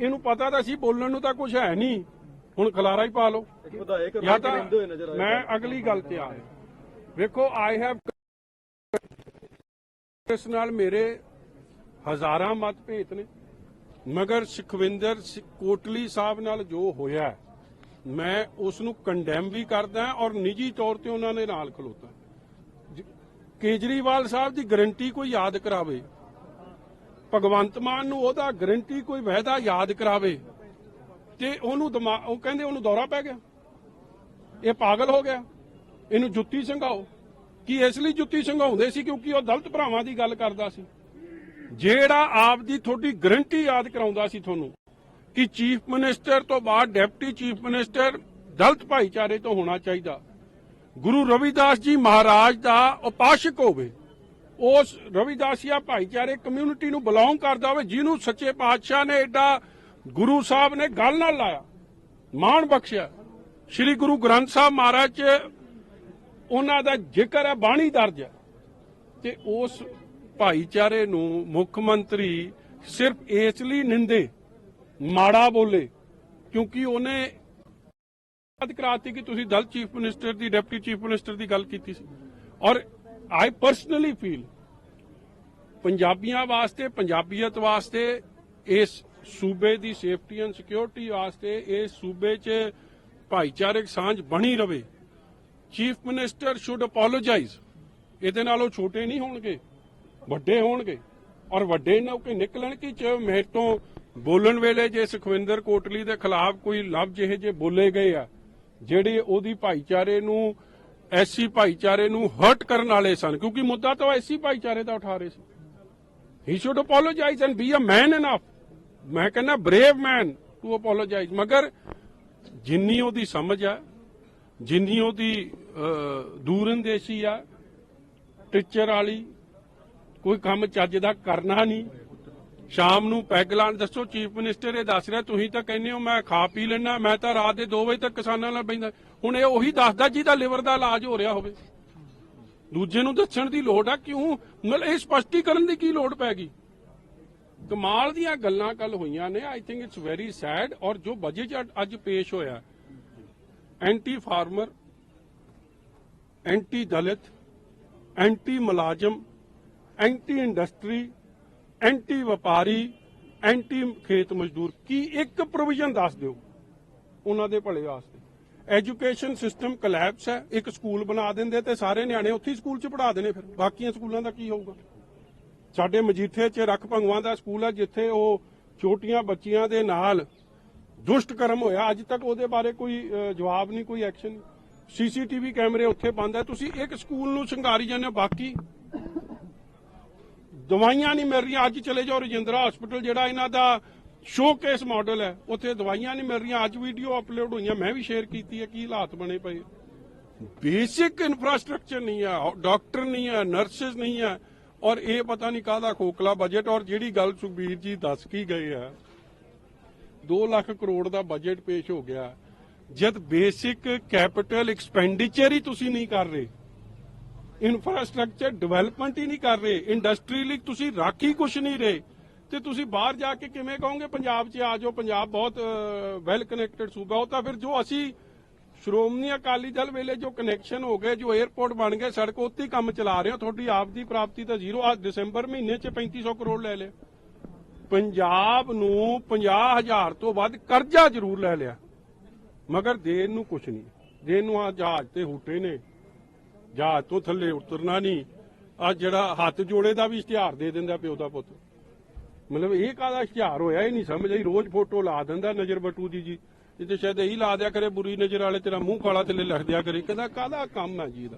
ਇਹਨੂੰ ਪਤਾ ਤਾਂ ਸੀ ਬੋਲਣ ਨੂੰ ਤਾਂ ਕੁਝ ਹੈ ਨਹੀਂ। ਹੁਣ ਖਲਾਰਾ ਹੀ ਪਾ ਲਓ। ਵਿਧਾਇਕ ਜਾਂ ਤਾਂ ਮੈਂ ਅਗਲੀ ਗੱਲ ਤੇ ਆ ਵੇਖੋ ਆਈ ਹੈਵ ਇਸ ਨਾਲ ਮੇਰੇ ਹਜ਼ਾਰਾਂ ਮਤਭੇਦ ਨੇ। ਮਗਰ ਸੁਖਵਿੰਦਰ ਕੋਟਲੀ ਸਾਹਿਬ ਨਾਲ ਜੋ ਹੋਇਆ ਮੈਂ ਉਸ ਨੂੰ ਕੰਡੈਮ ਵੀ ਕਰਦਾ ਹਾਂ ਔਰ ਨਿੱਜੀ ਤੌਰ ਤੇ ਉਹਨਾਂ ਦੇ ਨਾਲ ਖਲੋਤਾ। ਕੇਜਰੀਵਾਲ ਸਾਹਿਬ ਦੀ ਗਰੰਟੀ ਕੋਈ ਯਾਦ ਕਰਾਵੇ। ਭਗਵੰਤ ਮਾਨ ਨੂੰ ਉਹਦਾ ਗਰੰਟੀ ਕੋਈ ਵਾਅਦਾ ਯਾਦ ਕਰਾਵੇ ਤੇ ਉਹਨੂੰ ਦਿਮਾਗ ਉਹ ਕਹਿੰਦੇ ਉਹਨੂੰ ਦੌਰਾ ਪੈ ਗਿਆ। ਇਹ ਪਾਗਲ ਹੋ ਗਿਆ। ਇਹਨੂੰ ਜੁੱਤੀ ਸੰਘਾਓ। ਕੀ ਇਸ ਲਈ ਜੁੱਤੀ ਸੰਘਾਉਂਦੇ ਸੀ? ਕਿਉਂਕਿ ਉਹ ਦਲਤ ਭਰਾਵਾਂ ਦੀ ਗੱਲ ਕਰਦਾ ਸੀ। ਜਿਹੜਾ ਆਪ ਦੀ ਤੁਹਾਡੀ ਗਰੰਟੀ ਯਾਦ ਕਰਾਉਂਦਾ ਸੀ ਤੁਹਾਨੂੰ ਕਿ ਚੀਫ ਮਿਨਿਸਟਰ ਤੋਂ ਬਾਅਦ ਡਿਪਟੀ ਚੀਫ ਮਿਨਿਸਟਰ ਦਲਤ ਭਾਈਚਾਰੇ ਤੋਂ ਹੋਣਾ ਚਾਹੀਦਾ। ਗੁਰੂ ਰਵਿਦਾਸ ਜੀ ਮਹਾਰਾਜ ਦਾ ਉਪਾਸ਼ਕ ਹੋਵੇ। ਉਸ ਰਵਿਦਾਸੀਆ ਭਾਈਚਾਰੇ ਕਮਿਊਨਿਟੀ ਨੂੰ ਬਿਲੋਂਗ ਕਰਦਾ ਹੋਵੇ, ਜਿਹਨੂੰ ਸੱਚੇ ਪਾਤਸ਼ਾਹ ਨੇ ਐਡਾ ਗੁਰੂ ਸਾਹਿਬ ਨੇ ਗੱਲ ਨਾਲ ਲਾਇਆ, ਮਾਣ ਬਖਸ਼ਿਆ। ਸ੍ਰੀ ਗੁਰੂ ਗ੍ਰੰਥ ਸਾਹਿਬ ਮਹਾਰਾਜ ਚ ਉਹਨਾਂ ਦਾ ਜ਼ਿਕਰ ਹੈ, ਬਾਣੀ ਦਰਜ ਹੈ। ਤੇ ਉਸ ਭਾਈਚਾਰੇ ਨੂੰ ਮੁੱਖ ਮੰਤਰੀ ਸਿਰਫ ਇਸ ਲਈ ਨਿੰਦੇ, ਮਾੜਾ ਬੋਲੇ, ਕਿਉਂਕਿ ਉਹਨੇ ਯਾਦ ਕਰਾਤੀ ਕਿ ਤੁਸੀਂ ਦਲ ਚੀਫ ਮਿਨਿਸਟਰ ਦੀ, ਡਿਪਟੀ ਚੀਫ ਮਿਨਿਸਟਰ ਦੀ ਗੱਲ ਕੀਤੀ ਸੀ। ਔਰ ਆਈ ਪਰਸਨਲੀ ਫੀਲ ਪੰਜਾਬੀਆਂ ਵਾਸਤੇ, ਪੰਜਾਬੀਅਤ ਵਾਸਤੇ ਇਸ ਸੂਬੇ ਦੀ ਸੇਫਟੀ ਐਂਡ ਸਿਕਿਉਰਿਟੀ ਵਾਸਤੇ ਇਸ ਸੂਬੇ 'ਚ ਭਾਈਚਾਰਕ ਸਾਂਝ ਬਣੀ ਰਵੇ। ਚੀਫ ਮਿਨਿਸਟਰ ਸ਼ੁੱਡ ਅਪੋਲੋਜਾਈਜ਼ ਇਹਦੇ ਨਾਲ ਉਹ ਛੋਟੇ ਨਹੀਂ ਹੋਣਗੇ, ਵੱਡੇ ਹੋਣਗੇ ਔਰ ਵੱਡੇ ਨਾ ਕਿ ਨਿਕਲਣ ਕਿ ਚ ਮੇਰੇ ਤੋਂ ਬੋਲਣ ਵੇਲੇ ਜੇ ਸੁਖਵਿੰਦਰ ਕੋਟਲੀ ਦੇ ਖਿਲਾਫ ਕੋਈ ਲਫ਼ਜ਼ ਜਿਹੇ ਜੇ ਬੋਲੇ ਗਏ ਆ, ਜਿਹੜੇ ਉਹਦੀ ਭਾਈਚਾਰੇ ਨੂੰ ਐਸੀ ਭਾਈਚਾਰੇ ਨੂੰ ਹਰਟ ਕਰਨ ਵਾਲੇ ਸਨ ਕਿਉਂਕਿ ਮੁੱਦਾ ਤਾਂ ਐਸੀ ਭਾਈਚਾਰੇ ਦਾ ਉਠਾ ਰਹੇ ਸੀ। He should apologize and be a man enough ਮੈਂ ਕਹਿੰਦਾ ਬਰੇਵ ਮੈਨ ਟੂ ਅਪੋਲੋਜਾਈਜ਼ ਮਗਰ ਜਿੰਨੀ ਉਹਦੀ ਸਮਝ ਆ ਜਿੰਨੀ ਉਹਦੀ ਅਹ, ਦੂਰਅੰਦੇਸ਼ੀ ਆ ਟੀਚਰ ਵਾਲੀ ਕੋਈ ਕੰਮ ਚੱਜ ਦਾ ਕਰਨਾ ਨਹੀਂ ਸ਼ਾਮ ਨੂੰ ਪੈਗ ਲਾਣ ਦੱਸੋ, ਚੀਫ ਮਿਨਿਸਟਰ ਇਹ ਦੱਸ ਰਿਹਾ, ਤੁਸੀਂ ਤਾਂ ਕਹਿੰਦੇ ਹੋ ਮੈਂ ਖਾ ਪੀ ਲੈਣਾ ਮੈਂ ਤਾਂ ਰਾਤ ਦੇ 2 ਵਜੇ ਤੱਕ ਕਿਸਾਨਾਂ ਨਾਲ ਬੈਂਦਾ ਹੁਣ ਇਹ ਉਹੀ ਦੱਸਦਾ ਜਿਹਦਾ ਲਿਵਰ ਦਾ ਇਲਾਜ ਹੋ ਰਿਹਾ ਹੋਵੇ। ਦੂਜੇ ਨੂੰ ਦੱਸਣ ਦੀ ਲੋੜ ਆ, ਕਿਉਂ? ਮਤਲਬ ਇਹ ਸਪਸ਼ਟੀਕਰਨ ਦੀ ਕੀ ਲੋੜ ਪੈ ਗਈ? ਕਮਾਲ ਦੀਆਂ ਗੱਲਾਂ ਕੱਲ ਹੋਈਆਂ ਨੇ I think it's very sad ਔਰ ਜੋ ਬਜਟ ਅੱਜ ਪੇਸ਼ ਹੋਇਆ anti farmer anti Dalit anti ਮੁਲਾਜ਼ਮ ਐਂਟੀ ਇੰਡਸਟਰੀ ਐਂਟੀ ਵਪਾਰੀ ਐਂਟੀ ਖੇਤ ਮਜ਼ਦੂਰ ਕੀ ਇੱਕ ਪ੍ਰੋਵੀਜ਼ਨ ਦੱਸ ਦਿਓ? ਉਹਨਾਂ ਦੇ ਭਲੇ ਵਾਸਤੇ। ਐਜੂਕੇਸ਼ਨ ਸਿਸਟਮ ਕਲੈਪਸ ਹੈ ਇੱਕ ਸਕੂਲ ਬਣਾ ਦਿੰਦੇ ਤੇ ਸਾਰੇ ਨਿਆਣੇ ਉੱਥੇ ਸਕੂਲ 'ਚ ਪੜ੍ਹਾ ਦੇਣੇ ਫਿਰ। ਬਾਕੀਆਂ ਸਕੂਲਾਂ ਦਾ ਕੀ ਹੋਊਗਾ? ਸਾਡੇ ਮਜੀਠੇ 'ਚ ਰੱਖ ਭੰਗਵਾਂ ਦਾ ਸਕੂਲ ਹੈ ਜਿੱਥੇ ਉਹ ਛੋਟੀਆਂ ਬੱਚੀਆਂ ਦੇ ਨਾਲ ਦੁਸ਼ਟ ਕਰਮ ਹੋਇਆ। ਅੱਜ ਤੱਕ ਉਹਦੇ ਬਾਰੇ ਕੋਈ ਜਵਾਬ ਨਹੀਂ ਕੋਈ ਐਕਸ਼ਨ ਨਹੀਂ। ਸੀਸੀਟੀਵੀ ਕੈਮਰੇ ਉੱਥੇ ਬੰਦ ਹੈ। ਤੁਸੀਂ ਇੱਕ ਸਕੂਲ ਨੂੰ ਸ਼ਿੰਗਾਰੀ ਜਾਂਦੇ ਹੋ, ਬਾਕੀ ਦਵਾਈਆਂ ਨਹੀਂ ਮਿਲ ਰਹੀਆਂ। ਅੱਜ ਚਲੇ ਜਾਓ ਰਜਿੰਦਰਾ ਹਸਪੀਟਲ ਜਿਹੜਾ ਇਹਨਾਂ ਦਾ ਸ਼ੋਕੇਸ ਮਾਡਲ ਹੈ, ਉੱਥੇ ਦਵਾਈਆਂ ਨਹੀਂ ਮਿਲ ਰਹੀਆਂ। ਅੱਜ ਵੀਡੀਓ ਅਪਲੋਡ ਹੋਈਆਂ। ਮੈਂ ਵੀ ਸ਼ੇਅਰ ਕੀਤੀ ਹੈ, ਕੀ ਹਾਲਾਤ ਬਣੇ ਪਏ ਬੇਸਿਕ ਇਨਫਰਾਸਟ੍ਰਕਚਰ ਨਹੀਂ ਹੈ ਡਾਕਟਰ ਨਹੀਂ ਹੈ ਨਰਸਿਸ ਨਹੀਂ ਹੈ, ਔਰ ਇਹ ਪਤਾ ਨਹੀਂ ਕਾਹਦਾ ਖੋਖਲਾ ਬਜਟ ਔਰ ਜਿਹੜੀ ਗੱਲ ਸੁਖਬੀਰ ਜੀ ਦੱਸ ਕੀ ਗਏ ਆ 2 ਲੱਖ ਕਰੋੜ ਦਾ ਬਜਟ ਪੇਸ਼ ਹੋ ਗਿਆ। ਜਦ ਬੇਸਿਕ ਕੈਪੀਟਲ ਐਕਸਪੈਂਡੀਚਰ ਹੀ ਤੁਸੀਂ ਨਹੀਂ ਕਰ ਰਹੇ ਇਨਫਰਾਸਟ੍ਰਕਚਰ ਡਿਵੈਲਪਮੈਂਟ ਹੀ ਨਹੀਂ ਕਰ ਰਹੇ। ਇੰਡਸਟਰੀ ਲਈ ਤੁਸੀਂ ਰਾਖੀ ਕੁਛ ਨਹੀਂ ਰਹੇ। ਤੇ ਤੁਸੀਂ ਬਾਹਰ ਜਾ ਕੇ ਕਿਵੇਂ ਕਹੋਗੇ, ਪੰਜਾਬ 'ਚ ਆ ਜਾਓ, ਪੰਜਾਬ ਬਹੁਤ ਵੈਲ ਕਨੈਕਟਡ ਸੂਬਾ, ਉਹ ਤਾਂ ਫਿਰ ਜੋ ਅਸੀਂ ਸ਼੍ਰੋਮਣੀ ਅਕਾਲੀ ਦਲ ਵੇਲੇ ਜੋ ਕਨੈਕਸ਼ਨ ਹੋ ਗਏ, ਜੋ 에ਅਰਪੋਰਟ ਬਣ ਗਏ, ਸੜਕ ਉੱਤੇ ਕੰਮ ਚਲਾ ਰਹੇ ਹੋ। ਤੁਹਾਡੀ ਆਪ ਦੀ ਪ੍ਰਾਪਤੀ ਤਾਂ ਜ਼ੀਰੋ। ਆ ਦਸੰਬਰ ਮਹੀਨੇ 'ਚ 3500 ਕਰੋੜ ਲੈ ਲਿਆ। ਪੰਜਾਬ ਨੂੰ 50000 ਤੋਂ ਵੱਧ ਕਰਜ਼ਾ ਜ਼ਰੂਰ ਲੈ ਲਿਆ। ਮਗਰ ਦੇਣ ਨੂੰ ਕੁਛ ਨਹੀਂ। ਦੇਣ ਨੂੰ ਆ ਜਹਾਜ਼ ਤੇ ਹੂਟੇ ਨੇ। ਜਹਾਜ਼ ਤੋਂ ਥੱਲੇ ਉਤਰਨਾ ਨਹੀਂ। ਆ ਜਿਹੜਾ ਹੱਥ ਜੋੜੇ ਦਾ ਵੀ ਇਸ਼ਤਿਹਾਰ ਦੇ ਦਿੰਦਾ ਪਿਓ ਦਾ ਪੁੱਤ। ਮਤਲਬ ਇਹ ਕਾਹਦਾ ਇਸ਼ਤਿਹਾਰ ਹੋਇਆ ਹੀ ਨਹੀਂ ਸਮਝ ਆਈ। ਰੋਜ਼ ਫੋਟੋ ਲਾ ਦਿੰਦਾ ਨਜ਼ਰ ਬਟੂ ਦੀ ਜੀ। ਇਹ ਤੇ ਸ਼ਾਇਦ ਇਹੀ ਲਾ ਦਿਆ ਕਰੇ, ਬੁਰੀ ਨਜ਼ਰ ਵਾਲੇ ਤੇਰਾ ਮੂੰਹ ਕਾਲਾ ਥੱਲੇ ਲਿਖ ਦਿਆ ਕਰੇ। ਕਹਿੰਦਾ ਕਾਹਦਾ ਕੰਮ ਹੈ ਜੀ ਇਹਦਾ?